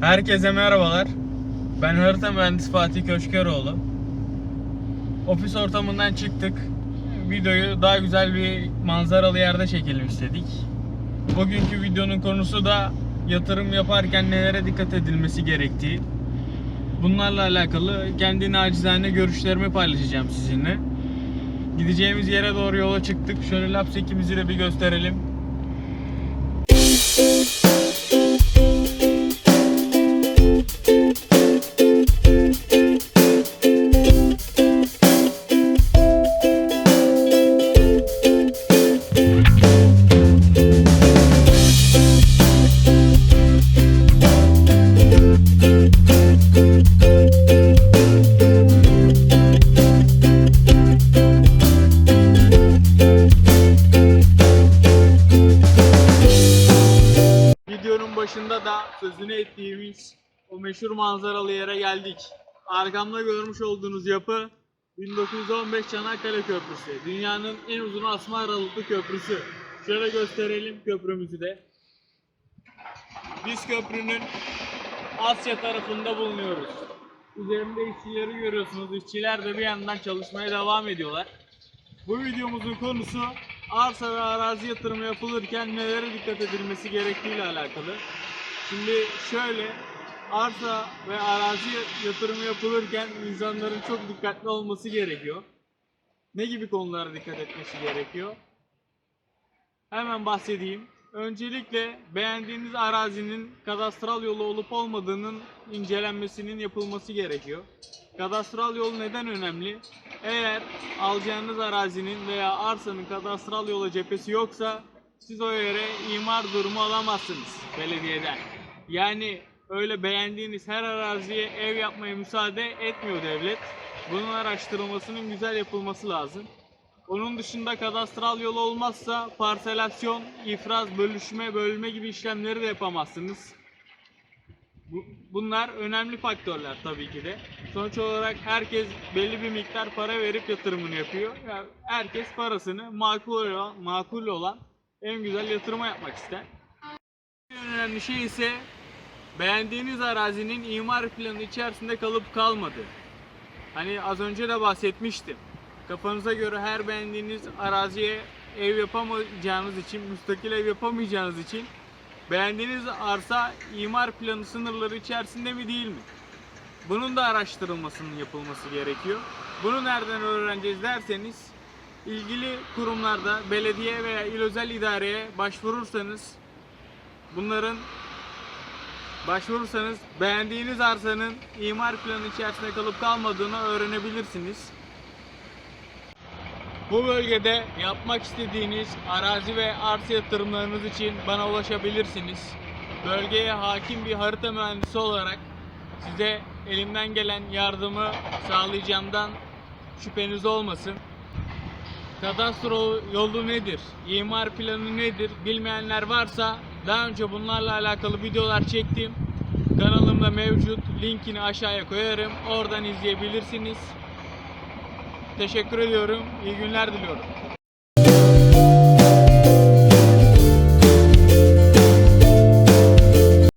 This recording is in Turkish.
Herkese merhabalar. Ben harita mühendisi Fatih Köşkeroğlu. Ofis ortamından çıktık. Videoyu daha güzel bir manzaralı yerde çekelim istedik. Bugünkü videonun konusu da yatırım yaparken nelere dikkat edilmesi gerektiği. Bunlarla alakalı kendi nacizane görüşlerimi paylaşacağım sizinle. Gideceğimiz yere doğru yola çıktık. Şöyle lapsekimizi de bir gösterelim. Başında da sözünü ettiğimiz o meşhur manzaralı yere geldik. Arkamda görmüş olduğunuz yapı 1915 Çanakkale Köprüsü. Dünyanın en uzun asma aralıklı köprüsü. Şöyle gösterelim köprümüzü de. Biz köprünün Asya tarafında bulunuyoruz. Üzerinde işçileri görüyorsunuz. İşçiler de bir yandan çalışmaya devam ediyorlar. Bu videomuzun konusu arsa ve arazi yatırımı yapılırken nelere dikkat edilmesi gerektiği ile alakalı. Şimdi şöyle arsa ve arazi yatırımı yapılırken insanların çok dikkatli olması gerekiyor. Ne gibi konulara dikkat etmesi gerekiyor? Hemen bahsedeyim. Öncelikle beğendiğiniz arazinin kadastral yolu olup olmadığının incelenmesinin yapılması gerekiyor. Kadastral yol neden önemli? Eğer alacağınız arazinin veya arsanın kadastral yola cephesi yoksa siz o yere imar durumu alamazsınız belediyeden. Yani öyle beğendiğiniz her araziye ev yapmaya müsaade etmiyor devlet. Bunun araştırılmasının güzel yapılması lazım. Onun dışında kadastral yolu olmazsa parselasyon, ifraz, bölüşme, bölme gibi işlemleri de yapamazsınız. Bu- Bunlar önemli faktörler tabii ki de. Sonuç olarak herkes belli bir miktar para verip yatırımını yapıyor. Yani herkes parasını makul olan, makul olan en güzel yatırıma yapmak ister. En önemli şey ise beğendiğiniz arazinin imar planı içerisinde kalıp kalmadığı. Hani az önce de bahsetmiştim. Kafanıza göre her beğendiğiniz araziye ev yapamayacağınız için, müstakil ev yapamayacağınız için beğendiğiniz arsa imar planı sınırları içerisinde mi değil mi? Bunun da araştırılmasının yapılması gerekiyor. Bunu nereden öğreneceğiz derseniz ilgili kurumlarda belediye veya il özel idareye başvurursanız bunların başvurursanız beğendiğiniz arsanın imar planı içerisinde kalıp kalmadığını öğrenebilirsiniz. Bu bölgede yapmak istediğiniz arazi ve arsa yatırımlarınız için bana ulaşabilirsiniz. Bölgeye hakim bir harita mühendisi olarak size elimden gelen yardımı sağlayacağımdan şüpheniz olmasın. Kadastro yolu nedir? İmar planı nedir? Bilmeyenler varsa daha önce bunlarla alakalı videolar çektim. Kanalımda mevcut. Linkini aşağıya koyarım. Oradan izleyebilirsiniz. Teşekkür ediyorum. İyi günler diliyorum.